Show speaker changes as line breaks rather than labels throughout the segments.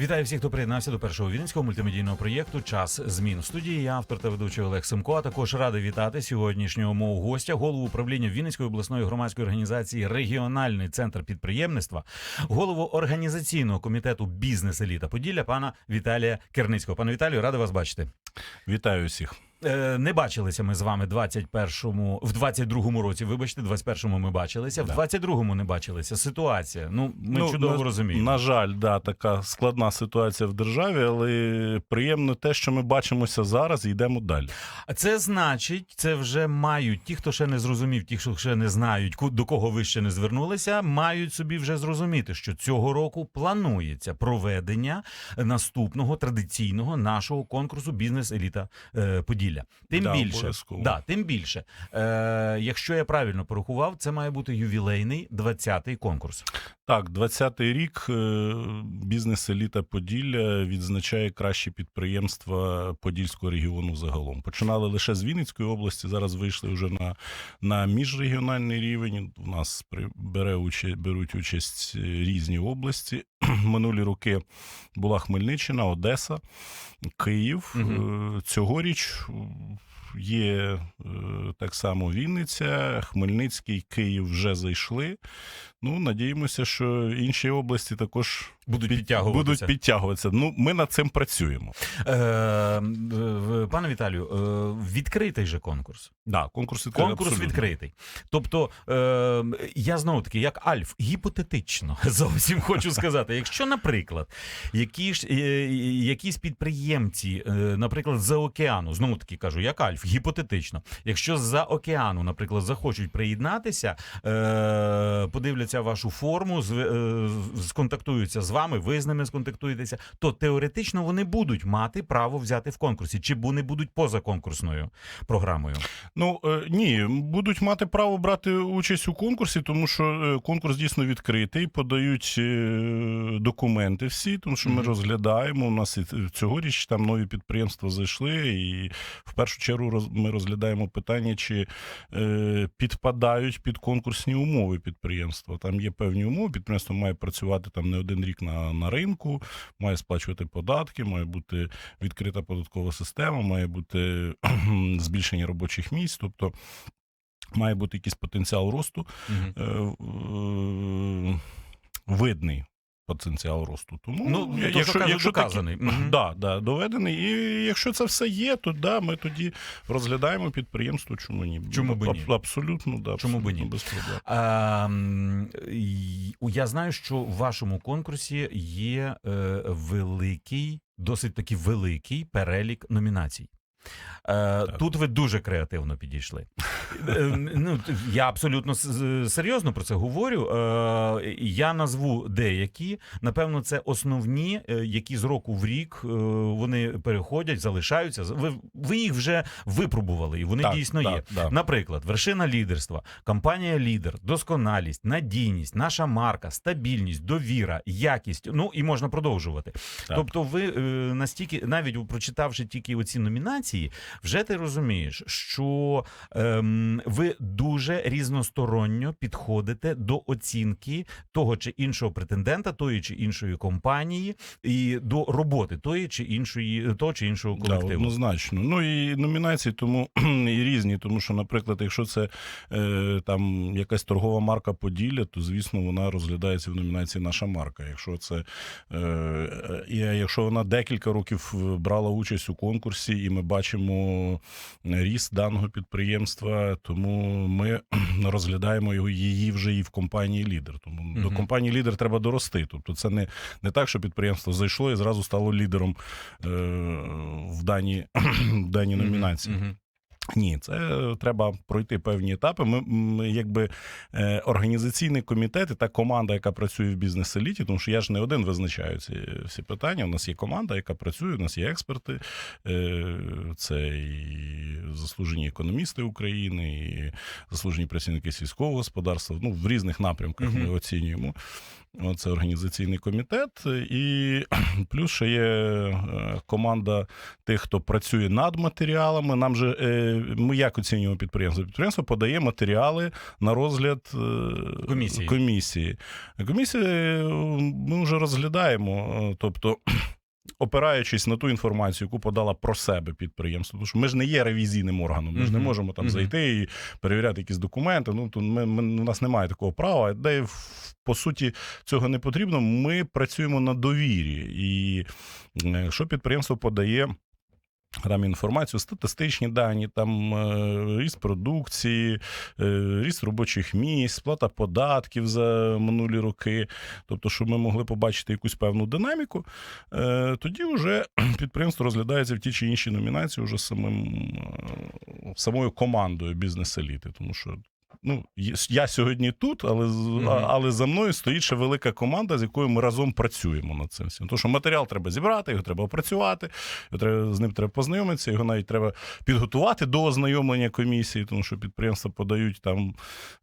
Вітаю всіх, хто приєднався до першого вінницького мультимедійного проєкту Час змін в студії. Я автор та ведучий Олег Семко. А також радий вітати сьогоднішнього мого гостя, голову управління Вінницької обласної громадської організації Регіональний центр підприємництва, голову організаційного комітету Бізнес Еліта Поділля, пана Віталія Керницького. Пане Віталію, радий вас бачити.
Вітаю всіх.
Е, Не бачилися ми з вами 21-му, в 22-му році. Вибачте, 21-му ми бачилися, в
Да.
22-му не бачилися. Ситуація. Ну ми чудово
на,
розуміємо.
На жаль, да, така складна ситуація в державі, але приємно те, що ми бачимося зараз і йдемо далі.
А Це значить, це вже мають ті, хто ще не зрозумів, ті, хто ще не знають, до кого ви ще не звернулися, мають собі вже зрозуміти, що цього року планується проведення наступного традиційного нашого конкурсу Бізнес Еліта Поділля. Тим
Да,
більше, да, тим більше, е, якщо я правильно порахував, це має бути ювілейний 20-й конкурс.
Так, 20-й рік е, бізнес еліта Поділля відзначає кращі підприємства Подільського регіону загалом. Починали лише з Вінницької області, зараз вийшли вже на, на міжрегіональний рівень. У нас бере участь, беруть участь е, різні області. Минулі роки була Хмельниччина, Одеса, Київ. Е, Цьогоріч є так само Вінниця, Хмельницький, Київ вже зайшли. Ну, надіємося, що інші області також
Будуть
під-
підтягуватися.
будуть підтягуватися. Ну, ми над цим працюємо.
Е, пане Віталію, е, відкритий же конкурс.
Да, конкурс відкритий.
Конкурс
абсолютно.
відкритий. Тобто, е, я знову таки, як Альф, гіпотетично зовсім хочу сказати. Якщо, наприклад, які ж, е, якісь підприємці, е, наприклад, за океану, знову таки кажу, як Альф, гіпотетично, якщо за океану, наприклад, захочуть приєднатися, е, подивляться вашу форму, з, е, сконтактуються з вами, ви з ними сконтактуєтеся, то теоретично вони будуть мати право взяти в конкурсі, чи вони будуть поза конкурсною програмою.
Ну е, ні, будуть мати право брати участь у конкурсі, тому що е, конкурс дійсно відкритий, подають документи всі, тому що ми
Мгм.
розглядаємо. У нас і цьогоріч там нові підприємства зайшли, і в першу чергу ми розглядаємо питання, чи підпадають під конкурсні умови підприємства. Там є певні умови. Підприємство має працювати там не один рік на, на ринку, має сплачувати податки, має бути відкрита податкова система, має бути збільшення робочих місць, тобто має бути якийсь потенціал росту,
угу.
е, е, видний. Потенціал росту. Тому
Ну, то, що кажуть, доказаний.
такі,
Мгм.
да, да, доведений. І якщо це все є, то да, ми тоді розглядаємо підприємство. Чому ні?
Чому би ні?
Абсолютно, да,
Чому би ні?
без проблем.
А, я знаю, що в вашому конкурсі є е, великий, досить таки великий перелік номінацій. Е, тут ви дуже креативно підійшли. Е, ну, я абсолютно серйозно про це говорю. Е, я назву деякі. Напевно, це основні, які з року в рік вони переходять, залишаються. Ви, ви їх вже випробували, і вони
Так,
дійсно
да,
є.
да.
Наприклад, вершина лідерства, компанія лідер, досконалість, надійність, наша марка, стабільність, довіра, якість. Ну і можна продовжувати.
Так.
Тобто, ви е, настільки, навіть прочитавши тільки оці номінації, вже ти розумієш, що ем, ви дуже різносторонньо підходите до оцінки того чи іншого претендента, тої чи іншої компанії, і до роботи тої чи іншої, того чи іншого
Да,
колективу.
однозначно. Ну і номінації тому і різні, тому що, наприклад, якщо це е, там якась торгова марка Поділля, то звісно вона розглядається в номінації Наша марка. Якщо це е, е, якщо вона декілька років брала участь у конкурсі, і ми бачимо ріст даного підприємства, тому ми розглядаємо його її вже і в компанії лідер. Тому до компанії лідер треба дорости. Тобто, це не, не так, що підприємство зайшло і зразу стало лідером е, в даній, в даній номінації.
мгм.
Ні, це треба пройти певні етапи. Ми, ми якби е, організаційний комітет і та команда, яка працює в бізнес-еліті, тому що я ж не один визначаю ці всі питання. У нас є команда, яка працює, у нас є експерти, е, це і заслужені економісти України, і заслужені працівники сільського господарства. Ну, в різних напрямках ми
Мгм.
оцінюємо. Це організаційний комітет, і плюс ще є е, команда тих, хто працює над матеріалами. Нам же е, ми як оцінюємо підприємство? Підприємство подає матеріали на розгляд е,
Комісії.
комісії. Комісії ми вже розглядаємо, тобто. Опираючись на ту інформацію, яку подала про себе підприємство, тому що ми ж не є ревізійним органом, ми ж не можемо там зайти і перевіряти якісь документи. Ну то ми, ми у нас немає такого права. Де по суті цього не потрібно. Ми працюємо на довірі, і що якщо підприємство подає. Там інформацію, статистичні дані, там е, ріст продукції, е, ріст робочих місць, сплата податків за минулі роки. Тобто, щоб ми могли побачити якусь певну динаміку, е, тоді вже підприємство розглядається в ті чи інші номінації вже самим самою командою бізнес-еліти. Тому що ну, я сьогодні тут, але,
Мгм.
а- але за мною стоїть ще велика команда, з якою ми разом працюємо над цим всім. Тому що матеріал треба зібрати, його треба опрацювати, його треба, з ним треба познайомитися, його навіть треба підготувати до ознайомлення комісії, тому що підприємства подають там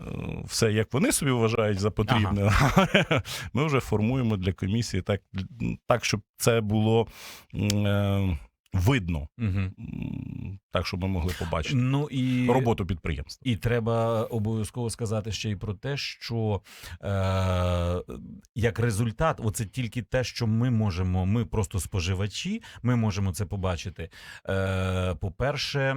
е, все, як вони собі вважають за потрібне. Ми вже формуємо для комісії так, так щоб це було е, видно,
Угу.
так, щоб ми могли побачити
Ну і
роботу підприємства.
І треба обов'язково сказати ще й про те, що е, як результат, оце тільки те, що ми можемо, ми просто споживачі, ми можемо це побачити. Е, по-перше, е,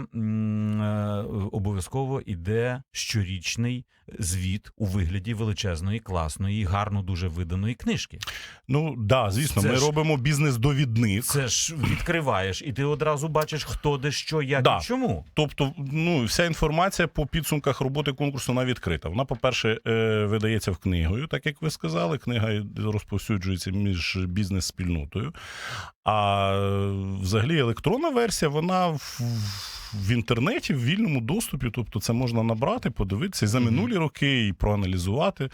обов'язково іде щорічний звіт у вигляді величезної, класної, гарно дуже виданої книжки.
Ну да, звісно,
Це
ми
ж-
робимо бізнес-довідник.
Це ж відкриваєш, і ти одразу бачиш, хто де що, як
Да.
і чому.
Тобто, ну вся інформація по підсумках роботи конкурсу вона відкрита. Вона, по-перше, е, видається в книгою, так як ви сказали. Книга розповсюджується між бізнес-спільнотою. А е, взагалі електронна версія, вона в, в інтернеті, в вільному доступі. Тобто, це можна набрати, подивитися і за минулі роки і проаналізувати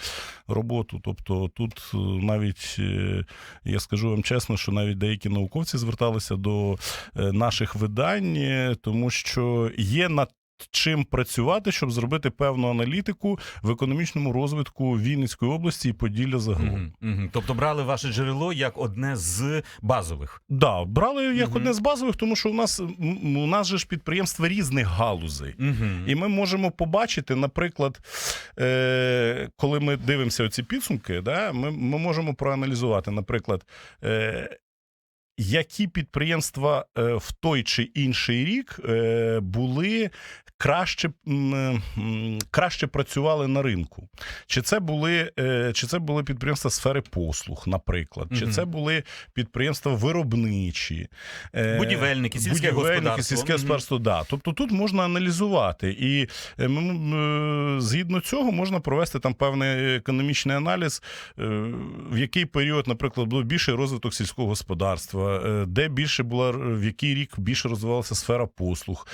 роботу. Тобто, тут е, навіть е, я скажу вам чесно, що навіть деякі науковці зверталися до е, наших видань, тому що є над чим працювати, щоб зробити певну аналітику в економічному розвитку Вінницької області і Поділля загалом.
Мгм, мгм. Тобто брали ваше джерело як одне з базових.
Да, брали як
Мгм.
одне з базових, тому що у нас у нас же ж підприємства різних галузей.
Угу.
І ми можемо побачити, наприклад, е, коли ми дивимося ці підсумки, да, ми, ми можемо проаналізувати, наприклад, е, які підприємства е, в той чи інший рік е, були краще, краще працювали на ринку. Чи це були, е, чи це були підприємства сфери послуг, наприклад, чи це були підприємства виробничі, е,
Будівельники, сільське
будівельники,
господарство.
сільське господарство, да. Тобто тут можна аналізувати, і е, згідно цього можна провести там певний економічний аналіз, в який період, наприклад, був більший розвиток сільського господарства, де більше була в який рік більше розвивалася сфера послуг.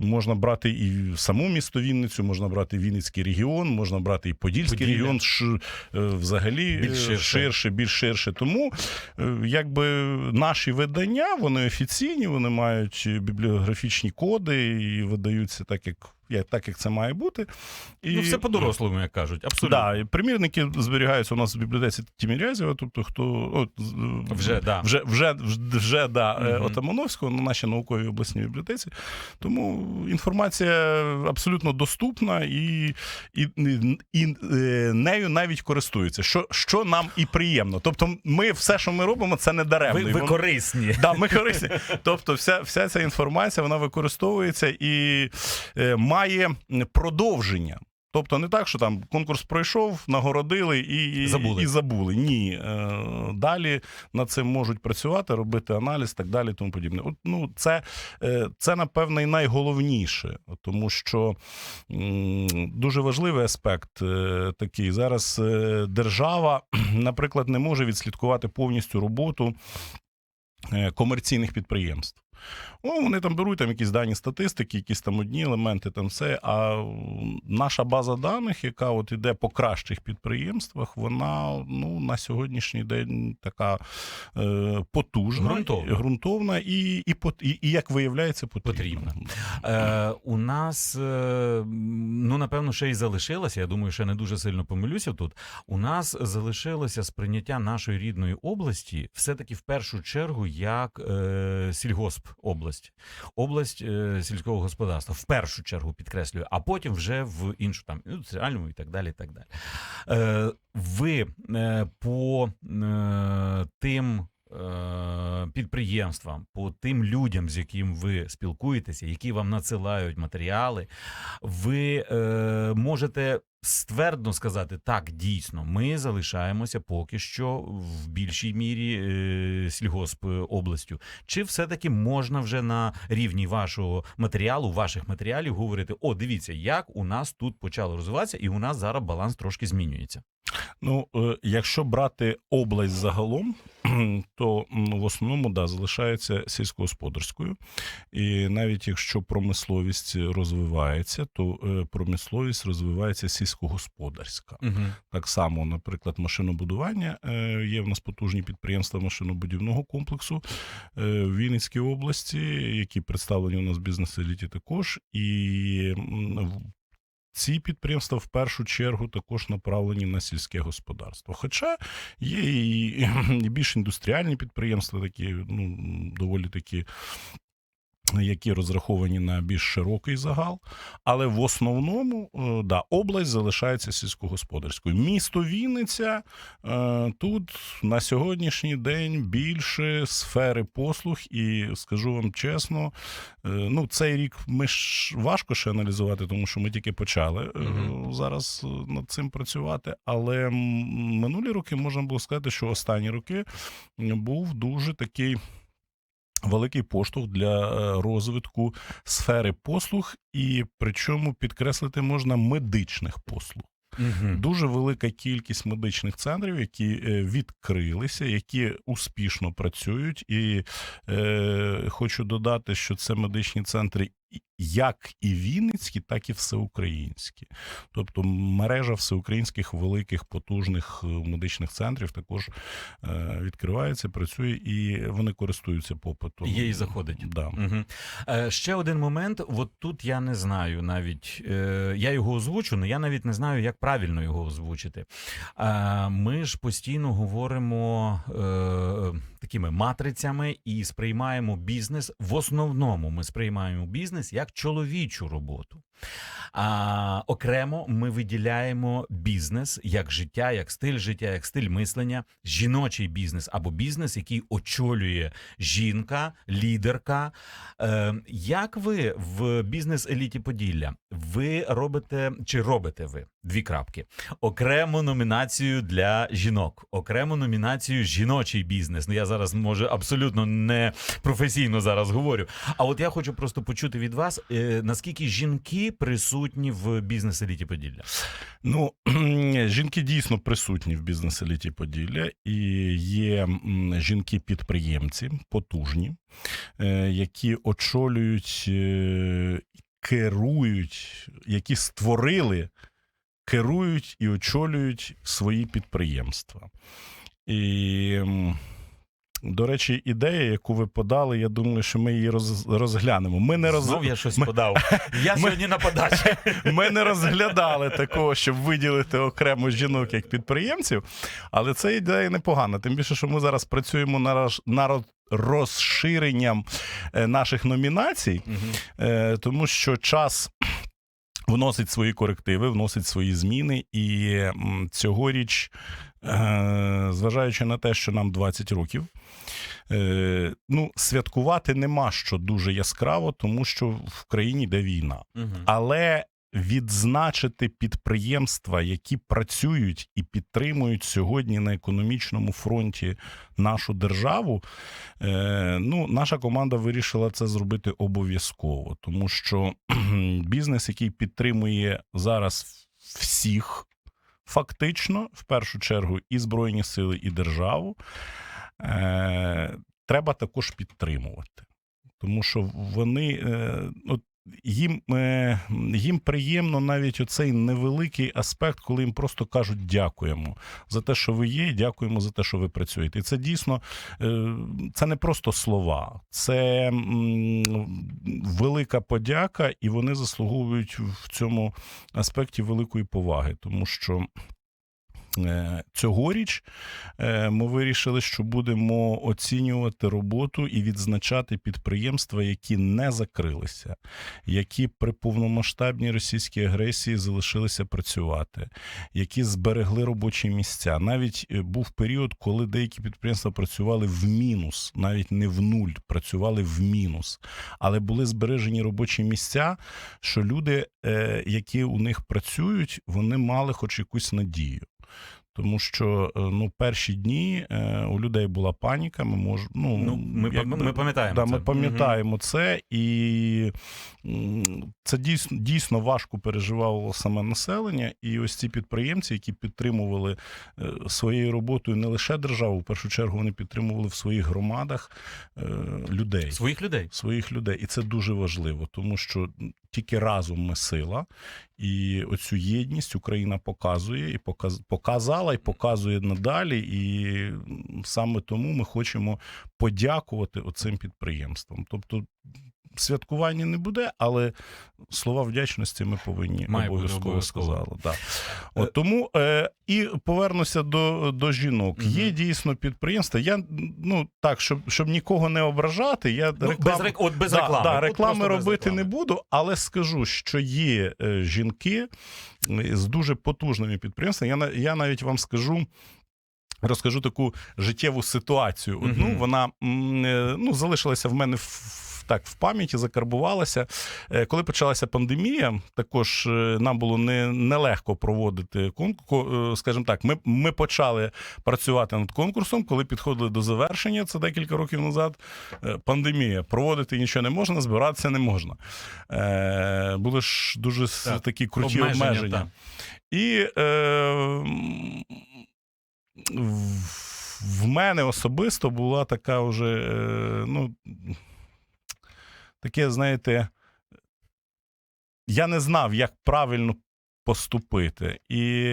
Можна брати і саму місто Вінницю, можна брати Вінницький регіон, можна брати і Подільський
Поділля.
регіон ш, е, взагалі
Більш
е,
ширше.
ширше, більш ширше. Тому е, якби наші видання, вони офіційні, вони мають бібліографічні коди і видаються так, як, як, так, як це має бути. І,
Ну, все по-дорослому, як кажуть. Абсолютно.
Да, і примірники зберігаються у нас в бібліотеці Тімірязєва, тобто хто от,
Вже, да.
вже, вже, вже да, е,
Мгм.
Отамановського на нашій науковій обласній бібліотеці. Тому інформація абсолютно доступна і, і, і, і е, нею навіть користуються, що, що нам і приємно. Тобто, ми все, що ми робимо, це не даремно.
Ви, ви корисні.
Да, ми корисні. Тобто, вся, вся ця інформація вона використовується і е, має продовження. Тобто не так, що там конкурс пройшов, нагородили і,
Забули.
і забули. Ні. Е, далі над цим можуть працювати, робити аналіз, так далі, тому подібне. От, ну, це, е, це напевне, і найголовніше, тому що дуже важливий аспект е, такий. Зараз е, держава, наприклад, не може відслідкувати повністю роботу е, комерційних підприємств. О, вони там беруть там якісь дані статистики, якісь там одні елементи, там все. А наша база даних, яка от іде по кращих підприємствах, вона ну на сьогоднішній день така е, потужна,
Ґрунтовна.
ґрунтовна і, і, і, і, як виявляється, потрібна.
Е, у нас, е, ну напевно, ще й залишилося. Я думаю, ще не дуже сильно помилюся тут. У нас залишилося сприйняття нашої рідної області, все-таки в першу чергу, як е, сільгосп область, область е, сільського господарства. В першу чергу підкреслюю, а потім вже в іншу там індустріальному і так далі. І так далі. Е, ви е, по е, тим. е, Підприємствам, по тим людям, з яким ви спілкуєтеся, які вам надсилають матеріали, ви е, можете ствердно сказати, так, дійсно, ми залишаємося поки що в більшій мірі е, сільгосп областю. Чи все-таки можна вже на рівні вашого матеріалу, ваших матеріалів говорити: о, дивіться, як у нас тут почало розвиватися, і у нас зараз баланс трошки змінюється.
Ну, е, якщо брати область загалом, то в основному да, залишається сільськогосподарською. І навіть якщо промисловість розвивається, то е, промисловість розвивається сільськогосподарська.
Угу.
Так само, наприклад, машинобудування е, є в нас потужні підприємства машинобудівного комплексу е, в Вінницькій області, які представлені у нас в бізнес-еліті також. І ці підприємства в першу чергу також направлені на сільське господарство. Хоча є і, і більш індустріальні підприємства, такі ну доволі такі. Які розраховані на більш широкий загал, але в основному е, да, область залишається сільськогосподарською. Місто Вінниця е, тут на сьогоднішній день більше сфери послуг, і скажу вам чесно, е, ну цей рік ми ж важко ще аналізувати, тому що ми тільки почали
Мгм.
зараз над цим працювати. Але минулі роки можна було сказати, що останні роки був дуже такий. Великий поштовх для е, розвитку сфери послуг, і причому підкреслити можна медичних послуг.
Угу.
Дуже велика кількість медичних центрів, які е, відкрилися, які успішно працюють. І е, хочу додати, що це медичні центри як і Вінницькі, так і всеукраїнські. Тобто мережа всеукраїнських великих потужних е, медичних центрів також е, відкривається, працює і вони користуються попитом.
Є і заходить.
Да.
Угу. Ще один момент. От тут я не знаю навіть. Я його озвучу, але я навіть не знаю, як правильно його озвучити. Ми ж постійно говоримо такими матрицями і сприймаємо бізнес. В основному ми сприймаємо бізнес як чоловічу роботу. А окремо ми виділяємо бізнес як життя, як стиль життя, як стиль мислення, жіночий бізнес або бізнес, який очолює жінка, лідерка. Е, як ви в бізнес-еліті Поділля? Ви робите чи робите ви дві крапки? Окрему номінацію для жінок, окрему номінацію жіночий бізнес. Ну я зараз може абсолютно не професійно зараз говорю. А от я хочу просто почути від вас, е, наскільки жінки присутні в бізнес-еліті Поділля.
Ну, жінки дійсно присутні в бізнес-еліті Поділля, і є жінки-підприємці потужні, е, які очолюють, е, керують, які створили, керують і очолюють свої підприємства. І. До речі, ідея, яку ви подали, я думаю, що ми її роз, розглянемо. Ми не роз...
Знов я щось
ми-
подав. Я
ми-
сьогодні на подачі.
Ми не розглядали такого, щоб виділити окремо жінок як підприємців, але це ідея непогана. Тим більше, що ми зараз працюємо на роз- на роз- розширенням е, наших номінацій, е, тому що час. Вносить свої корективи, вносить свої зміни, і цьогоріч, е, зважаючи на те, що нам 20 років, е, ну, святкувати нема що дуже яскраво, тому що в країні йде війна.
Угу.
Але відзначити підприємства, які працюють і підтримують сьогодні на економічному фронті нашу державу. Е, ну, наша команда вирішила це зробити обов'язково, тому що бізнес, який підтримує зараз всіх, фактично, в першу чергу, і Збройні Сили, і державу, е, треба також підтримувати. Тому що вони е, от, їм, е, їм приємно навіть оцей невеликий аспект, коли їм просто кажуть дякуємо за те, що ви є, і дякуємо за те, що ви працюєте. І це дійсно е, це не просто слова, це велика подяка, і вони заслуговують в цьому аспекті великої поваги, тому що. Е, Цьогоріч е, ми вирішили, що будемо оцінювати роботу і відзначати підприємства, які не закрилися, які при повномасштабній російській агресії залишилися працювати, які зберегли робочі місця. Навіть е, був період, коли деякі підприємства працювали в мінус, навіть не в нуль, працювали в мінус, але були збережені робочі місця, що люди, які у них працюють, вони мали хоч якусь надію. Тому що е, ну, перші дні е, у людей була паніка. Ми мож, ну,
Ну, ми,
як-
ми пам'ятаємо.
Да,
це.
ми пам'ятаємо це, і це дійсно, дійсно важко переживало саме населення. І ось ці підприємці, які підтримували е, своєю роботою не лише державу, в першу чергу вони підтримували в своїх громадах людей.
Своїх людей.
Своїх людей, і це дуже важливо, тому що тільки разом ми сила, і оцю єдність Україна показує і показ, показала, і показує надалі. І саме тому ми хочемо подякувати оцим підприємствам. Тобто святкування не буде, але слова вдячності ми повинні обов'язково сказали. Да. От тому е, і повернуся до, до жінок.
Мгм.
Є дійсно підприємства. Я ну так, щоб, щоб нікого не ображати, я
Ну,
реклам-
без, от без
Да,
реклами.
Да,
От
реклами
без
робити
реклами.
не буду, але скажу, що є е, жінки е, з дуже потужними підприємствами. Я, я навіть вам скажу. Розкажу таку життєву ситуацію. Одну
Мгм.
вона е, ну, залишилася в мене в. Так, в пам'яті закарбувалася. Е, Коли почалася пандемія, також е, нам було не, нелегко проводити конкурс. Скажімо так, ми, ми почали працювати над конкурсом, коли підходили до завершення, це декілька років назад. е, Пандемія. Проводити нічого не можна, збиратися не можна. Е, були ж дуже
Так,
такі круті
Обмеження,
обмеження. І е, в- мене особисто була така вже, е, ну, таке, знаєте, я не знав, як правильно поступити. І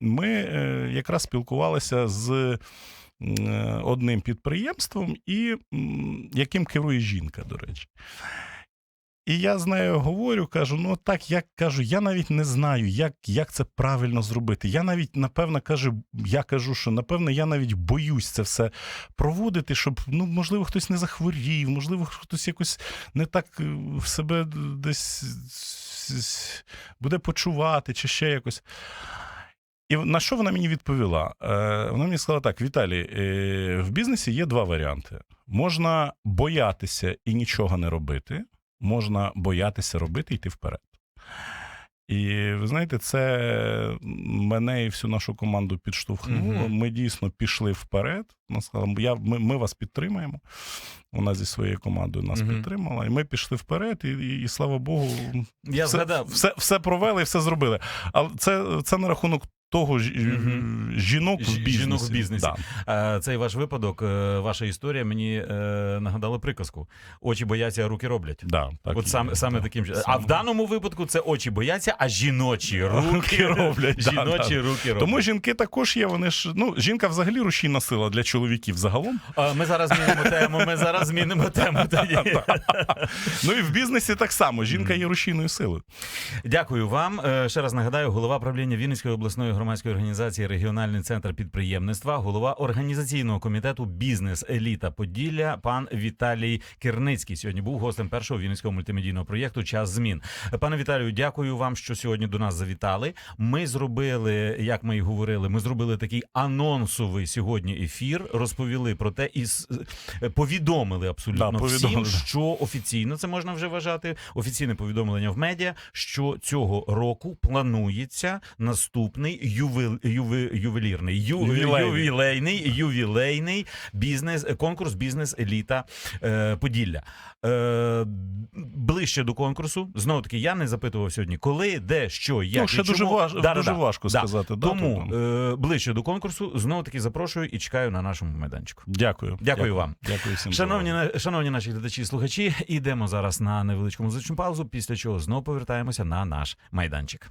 ми е, якраз спілкувалися з е, одним підприємством, і яким керує жінка, до речі. І я з нею говорю, кажу: ну так, я кажу, я навіть не знаю, як, як це правильно зробити. Я навіть, напевно, кажу, я кажу, що напевно я навіть боюсь це все проводити, щоб ну, можливо, хтось не захворів, можливо, хтось якось не так е, в себе десь буде почувати, чи ще якось. І на що вона мені відповіла? Е, Вона мені сказала так: Віталій, е, в бізнесі є два варіанти: можна боятися і нічого не робити, можна боятися робити йти вперед. І ви знаєте, це мене і всю нашу команду підштовхнуло.
Мгм.
Ми дійсно пішли вперед. Вона сказала, я, ми, ми вас підтримаємо. Вона зі своєю командою нас
Мгм.
підтримала. І ми пішли вперед, і, і, і слава Богу,
Я
все,
згадав.
все, все провели і все зробили. Але це, це на рахунок того ж,
Мгм.
жінок в бізнесі.
жінок в бізнесі.
Да.
Е, Цей ваш випадок, е, ваша історія мені нагадала приказку: очі бояться, а руки роблять.
Да, так
От
і
саме, таким. А в даному випадку це очі бояться, а жіночі руки
роблять,
Жіночі руки роблять.
Тому жінки також є. Вони ж ну жінка взагалі рушійна сила для чоловіків загалом.
Ми зараз змінимо тему. Ми зараз змінимо тему.
Ну і в бізнесі так само. Жінка є рушійною силою.
Дякую вам. Ще раз нагадаю, голова правління Вінницької обласної громадської організації Регіональний центр підприємництва, голова організаційного комітету Бізнес Еліта Поділля, пан Віталій Кирницький. Сьогодні був гостем першого вінницького мультимедійного проєкту Час змін. Пане Віталію, дякую вам, що сьогодні до нас завітали. Ми зробили, як ми і говорили, ми зробили такий анонсовий сьогодні ефір. Розповіли про те і повідомили абсолютно
Да, повідомили,
всім, що офіційно це можна вже вважати. Офіційне повідомлення в медіа, що цього року планується наступний ювел, юве, ювелірний, ю,
Ювілейний.
ювілейний, ювілейний бізнес, конкурс бізнес еліта е, Поділля. Е, ближче до конкурсу, знову таки, я не запитував сьогодні, коли, де, що, як.
ну, ще
і чому.
дуже, важ...
Да-да-да.
важко
Да.
сказати. Да,
Тому е, ближче до конкурсу знову таки запрошую і чекаю на нашому майданчику.
Дякую.
Дякую вам.
Дякую всім.
Шановні, на- шановні наші глядачі і слухачі, ідемо зараз на невеличку музичну паузу, після чого знову повертаємося на наш майданчик.